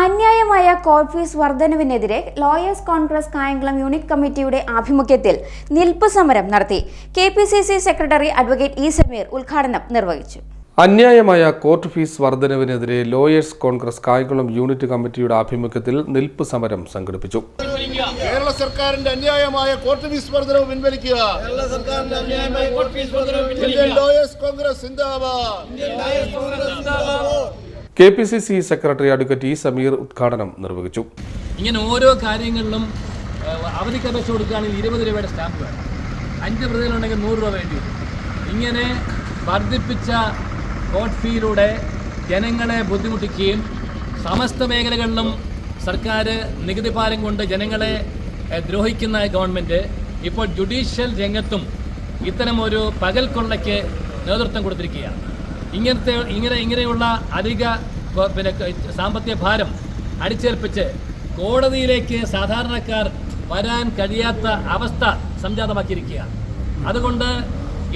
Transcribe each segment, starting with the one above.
അന്യായമായ court fees വർധനവിനെതിരെ lawyers Congress Kayamkulam unit കമ്മിറ്റിയുടെ ആഭിമുഖ്യത്തിൽ നിൽപ്പ് സമരം നടത്തി. K P C C secretary advocate E Sameer ഉദ്ഘാടനം നിർവഹിച്ചു. അന്യായമായ കോർട്ട് ഫീസ് വർധനവിനെതിരെ ലോയേഴ്സ് കോൺഗ്രസ് കായംകുളം യൂണിറ്റ് കമ്മിറ്റിയുടെ ആഭിമുഖ്യത്തിൽ നിൽപ്പ് സമരം സംഘടിപ്പിച്ചു. കേരള സർക്കാരിന്റെ അന്യായമായ കോർട്ട് ഫീസ് വർധനവ് പിൻവലിക്കുക. ലോയേഴ്സ് കോൺഗ്രസ് സിന്ദാബാദ്. K P C C secretary advocate E Sameer ഉദ്ഘാടനം നിർവഹിച്ചു. ഇങ്ങനെ ഓരോ കാര്യങ്ങളിലും അവധിക്ക് അപേക്ഷ കൊടുക്കുകയാണെങ്കിൽ ഇരുപത് രൂപയുടെ സ്റ്റാമ്പ് വേണം. അഞ്ച് പ്രതികളുണ്ടെങ്കിൽ നൂറ് രൂപ വേണ്ടി വരും. ഇങ്ങനെ വർദ്ധിപ്പിച്ച കോട്ട് ഫീയിലൂടെ ജനങ്ങളെ ബുദ്ധിമുട്ടിക്കുകയും സമസ്ത മേഖലകളിലും സർക്കാർ നികുതി പാലം കൊണ്ട് ജനങ്ങളെ ദ്രോഹിക്കുന്ന ഗവൺമെന്റ് ഇപ്പോൾ ജുഡീഷ്യൽ രംഗത്തും ഇത്തരമൊരു പകൽ കൊള്ളയ്ക്ക് നേതൃത്വം കൊടുത്തിരിക്കുകയാണ്. ഇങ്ങനത്തെ ഇങ്ങനെ ഇങ്ങനെയുള്ള അധിക പിന്നെ സാമ്പത്തിക ഭാരം അടിച്ചേൽപ്പിച്ച് കോടതിയിലേക്ക് സാധാരണക്കാർ വരാൻ കഴിയാത്ത അവസ്ഥ സംജാതമാക്കിയിരിക്കുകയാണ്. അതുകൊണ്ട്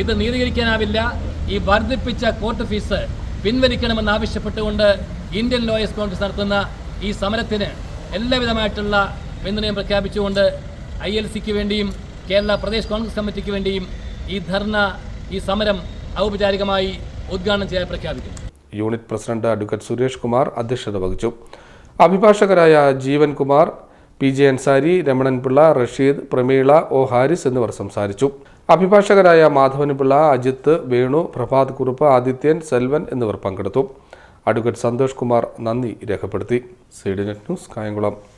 ഇത് നീതീകരിക്കാനാവില്ല. ഈ വർദ്ധിപ്പിച്ച കോർട്ട് ഫീസ് പിൻവലിക്കണമെന്ന് ആവശ്യപ്പെട്ടുകൊണ്ട് ഇന്ത്യൻ ലോയേഴ്സ് കോൺഗ്രസ് നടത്തുന്ന ഈ സമരത്തിന് എല്ലാവിധമായിട്ടുള്ള പിന്തുണയും പ്രഖ്യാപിച്ചുകൊണ്ട് ഐ എൽ സിക്ക് വേണ്ടിയും കേരള പ്രദേശ് കോൺഗ്രസ് കമ്മിറ്റിക്ക് വേണ്ടിയും ഈ ധർണ ഈ സമരം ഔപചാരികമായി ഉദ്ഘാടനം ചെയ്യാൻ പ്രഖ്യാപിക്കുന്നു. Unit president advocate Suresh Kumar അധ്യക്ഷത വഹിച്ചു. അഭിഭാഷകരായ Jeevan Kumar P J Ansari Ramananpillai Rasheed Prameela O Haris എന്നിവർ സംസാരിച്ചു. അഭിഭാഷകരായ മാധവൻപിള്ള അജിത്ത് വേണു പ്രഭാത് കുറുപ്പ് ആദിത്യൻ സെൽവൻ എന്നിവർ പങ്കെടുത്തു. അഡ്വക്കേറ്റ് സന്തോഷ് കുമാർ നന്ദി രേഖപ്പെടുത്തി. Side net news Kayamkulam.